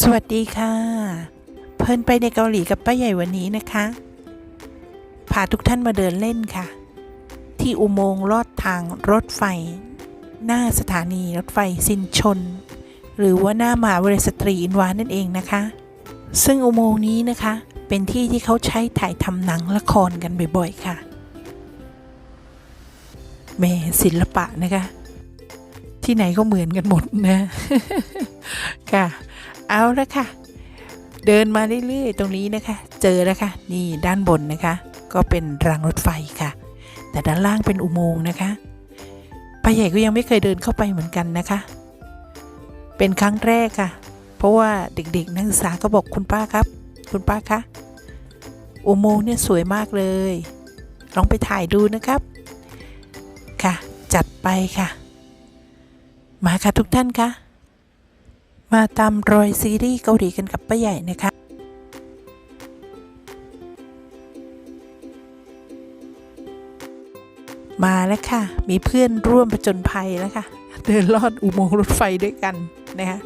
สวัสดีค่ะ เพลินไปในเกาหลีกับป้าใหญ่วันนี้นะคะพาทุกท่านมาเดินเล่นค่ะ ที่อุโมงค์ลอดทางรถไฟ หน้าสถานีรถไฟซินชน หรือว่าหน้ามหาวิทยาลัยสตรีอินวานั่นเองนะคะ ซึ่งอุโมงค์นี้นะคะ เป็นที่ที่เขาใช้ถ่ายทำหนังละครกันบ่อยๆค่ะแม่ศิลปะนะคะ ที่ไหนก็เหมือนกันหมดนะ ค่ะ เอาละค่ะ เดินมาเรื่อยๆ ตรงนี้นะคะ เจอแล้วค่ะ นี่ด้านบนนะคะ ก็เป็นรางรถไฟค่ะ แต่ด้านล่างเป็นอุโมงค์นะคะป้าใหญ่ก็ยังไม่เคยเดินเข้าไปเหมือนกันนะคะ เป็นครั้งแรกค่ะ เพราะว่าเด็กๆ นักศึกษาก็บอกคุณป้าครับ คุณป้าคะ อุโมงค์เนี่ยสวยมากเลย ลองไปถ่ายดูนะครับ ค่ะ จัดไปค่ะ มาค่ะทุกท่านคะ มาตามรอยซีรีส์เกาหลีกันกับป้าใหญ่นะคะ มาแล้วค่ะ มีเพื่อนร่วมประจนภัยแล้วค่ะ เดินลอดอุโมงค์รถไฟด้วยกันนะคะ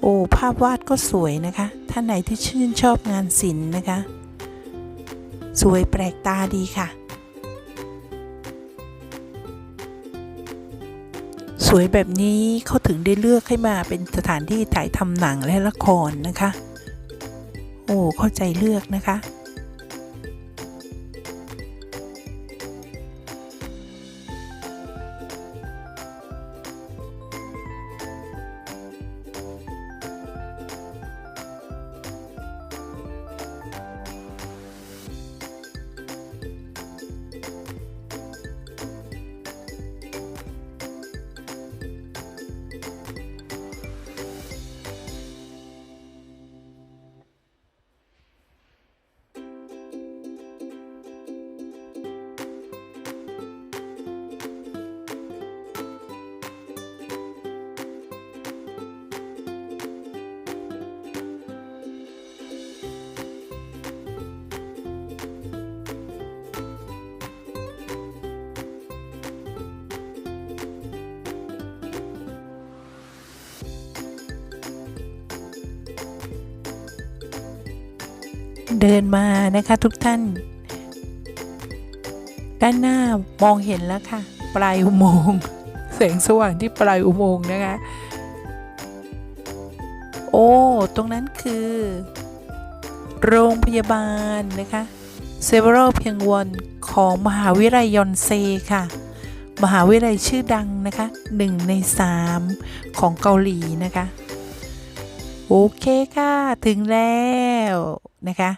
โอ้ ภาพวาดก็สวยนะคะ ท่านไหนที่ชื่นชอบงานศิลป์นะคะ สวยแปลกตาดีค่ะ สวยแบบนี้เขาถึงได้เลือกให้มาเป็นสถานที่ถ่ายทำหนังและละครนะคะ โอ้เข้าใจเลือกนะคะ เดินมานะคะทุกท่าน ด้านหน้ามองเห็นแล้วค่ะ ปลายอุโมงค์แสงสว่างที่ปลายอุโมงค์นะคะ โอ้ ตรงนั้นคือ โรงพยาบาลนะคะเซเวอร์เพียงวอนของมหาวิทยาลัยยอนเซค่ะ มหาวิทยาลัยชื่อดังนะคะหนึ่งในสามของเกาหลีนะคะ โอเคค่ะ ถึงแล้ว นะคะ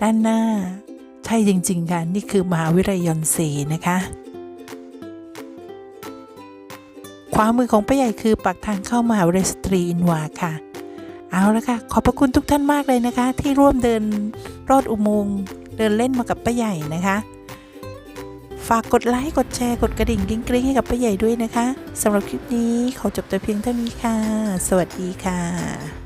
ด้านหน้าใช่จริง ๆ ค่ะ นี่คือมหาวิทยาลัยยอนเซนะคะ ขวามือของป้าใหญ่คือปากทางเข้ามหาวิทยาลัยสตรีอินวาค่ะ เอาละค่ะ ขอบพระคุณทุกท่านมากเลยนะคะ ที่ร่วมเดินรอดอุโมงค์เดินเล่นมากับป้าใหญ่นะคะ ฝากกดไลค์กดแชร์กดกระดิ่งกริ๊งกริ๊งให้กับป้าใหญ่ด้วยนะคะสำหรับคลิปนี้ขอจบแต่เพียงเท่านี้ค่ะ สวัสดีค่ะ